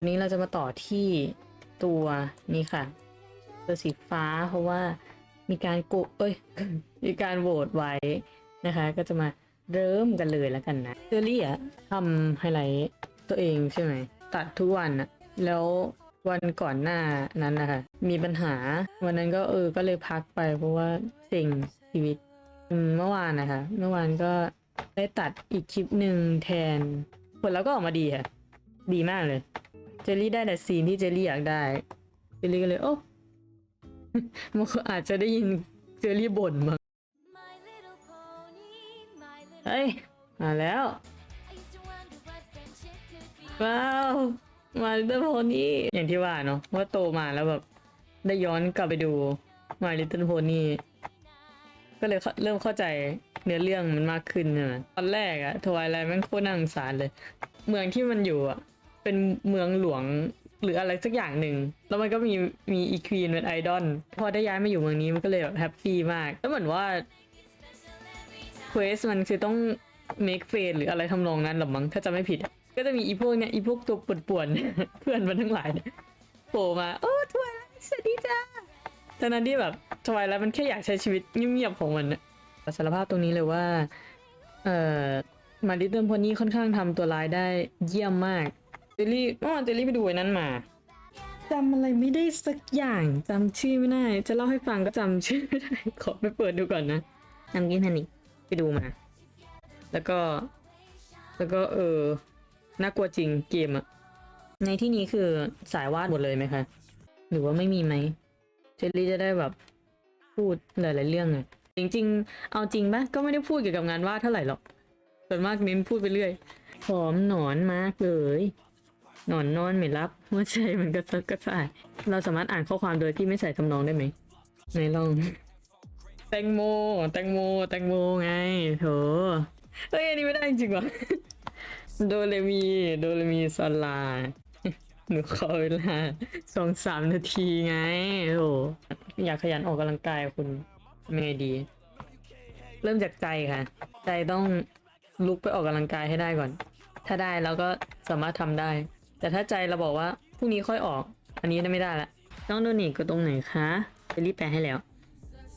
วันนี้เราจะมาต่อที่ตัวนี้ค่ะ ตัวสีฟ้าเพราะว่ามีการโกเอ้ย มีการโหวตไว้นะคะ ก็จะมาเริ่มกันเลยแล้วกันนะเจอรี่อะทำไฮไลท์ตัวเองใช่ไหม ตัดทุกวันอะแล้ววันก่อนหน้านั้นนะคะมีปัญหาวันนั้นก็เออก็เลยพักไป เพราะว่าเซ็งชีวิตเมื่อวานนะคะ เมื่อวานก็ได้ตัดอีกคลิปหนึ่งแทน ผลแล้วก็ออกมาดีค่ะ ดีมากเลย จลลี่ได้แต่ซีนที่เจลลี่อยากได้เจลลี่ก็เลย โอ้มันอาจจะได้ยินเจลลี่บ่นมาเฮ้ย มาแล้ว ว้าว มาลิตเติ้ลโพนี่อย่างที่ว่าเนาะว่าโตมาแล้วแบบ ได้ย้อนกลับไปดูมาลิตเติ้ลโพนี่ก็เลยเริ่มเข้าใจเนื้อเรื่องมันมากขึ้นใช่ไหมตอนแรกอะทวายไลท์แม่งโคตรน่าสงสารเลย เมืองที่มันอยู่อะ เป็นเมืองหลวงหรืออะไรสักอย่างหนึ่ง แล้วมันก็มีมีอีควีนเป็นไอดอล พอได้ย้ายมาอยู่เมืองนี้มันก็เลยแบบแฮปปี้มาก แล้วเหมือนว่าเควสมันคือต้อง make f a c e หรืออะไรทำนองนั้นหรอมั้งถ้าจะไม่ผิด ก็จะมีอีพวกเนี้ยอีพวกตัวป่วนๆ เพื่อนมันทั้งหลายโผล่มา โอ้ทวายสวัสดีจ้าตอนนั้นที่แบบทวายไลท์มันแค่อยากใช้ชีวิตเงียบๆของมันสารภาพตรงนี้เลยว่า เอ่อมาริเติลพนี่ค่อนข้างทำตัวร้ายได้เยี่ยมมาก เจลลี่เมื่อวานเจลลี่ไปดูไอ้นั้นมาจำอะไรไม่ได้สักอย่างจำชื่อไม่ได้ จะเล่าให้ฟังก็จำชื่อไม่ได้ ขอไปเปิดดูก่อนนะนำกินแพนิกไปดูมา แล้วก็ แล้วก็เออน่ากลัวจริงเกมอะในที่นี้คือสายวาดหมดเลยไหมคะ หรือว่าไม่มีไหมเจลลี่จะได้แบบพูดหลาย ๆ เรื่องไงจริง ๆ เอาจริงปะก็ไม่ได้พูดเกี่ยวกับงานวาดเท่าไหร่หรอกส่วนมากเน้นพูดไปเรื่อยหอมหนอนมากเลย นอนนอนไม่รับหัวใจมันกระซักกระส่าย เราสามารถอ่านข้อความโดยที่ไม่ใส่ทำนองได้ไหมไหนลอง แตงโม แตงโม แตงโมไงโถเฮ้ยอันนี้ไม่ได้จริงวะโดเรมีโดเรมีซอลาหนูขอเวลาสองสามนาทีไงโถอยากขยันออกกำลังกายคุณทำยังไงดี เริ่มจากใจค่ะ ใจต้องลุกไปออกกำลังกายให้ได้ก่อน ถ้าได้เราก็สามารถทำได้ แต่ถ้าใจเราบอกว่าพรุ่งนี้ค่อยออก อันนี้ไม่ได้ละต้องโดเนทก็ตรงไหนคะจะรีบแปลให้แล้ว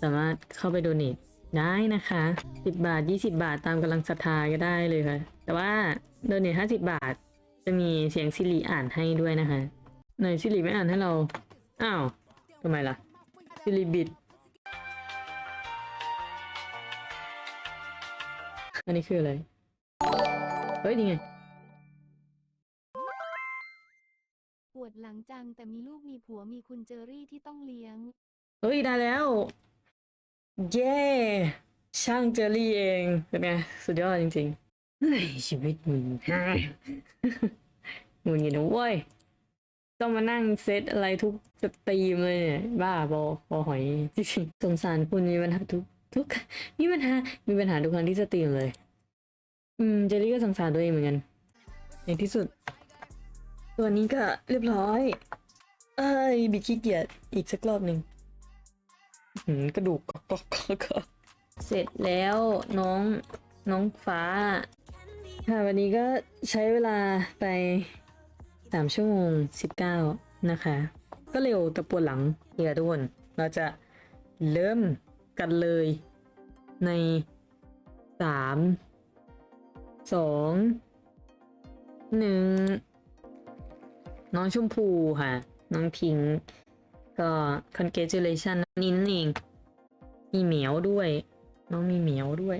สามารถเข้าไปโดเนทได้นะคะ 10 บาท 20 บาทตามกำลังศรัทธาก็ได้เลยค่ะ แต่ว่าโดเนท50 บาท จะมีเสียงซิริอ่านให้ด้วยนะคะไหนซิริไม่อ่านให้เรา อ้าวทำไมล่ะซิริบิดอันนี้คืออะไร เฮ้ยนี่ไง ปวดหลังจังแต่มีลูกมีผัวมีคุณเจอรี่ที่ต้องเลี้ยง เฮ้ยได้แล้ว เย้ช่างเจอรี่เองเป็นไงสุดยอดจริงๆเฮ้ยชีวิตมึงฮ่าหงุดหงิดนะเว้ยต้องมานั่งเซตอะไรทุกสตรีมเลยเนี่ยบ้าบอคอหอยจริงๆสงสารคุณมีปัญหาทุกทุกมีปัญหามีปัญหาทุกครั้งที่สตรีมเลย อืมเจลลี่ก็สงสารตัวเองเหมือนกันในที่สุด ตัวนี้ก็เรียบร้อยเอ้ยบิขี้เกียจอีกสักรอบหนึ่งหืมกระดูกก็ก็ก็ก็เสร็จแล้วน้องน้องฟ้า ค่ะวันนี้ก็ใช้เวลาไปสามชั่วโมงสิบเก้านะคะ ก็เร็วแต่ปวดหลังเฮียทุกคนเราจะเริ่มกันเลยในสามสองหนึ่ง น้องชมพูค่ะ น้องพิงก็ congratulation นินเองมีเหมียวด้วย น้องมีเหมียวด้วย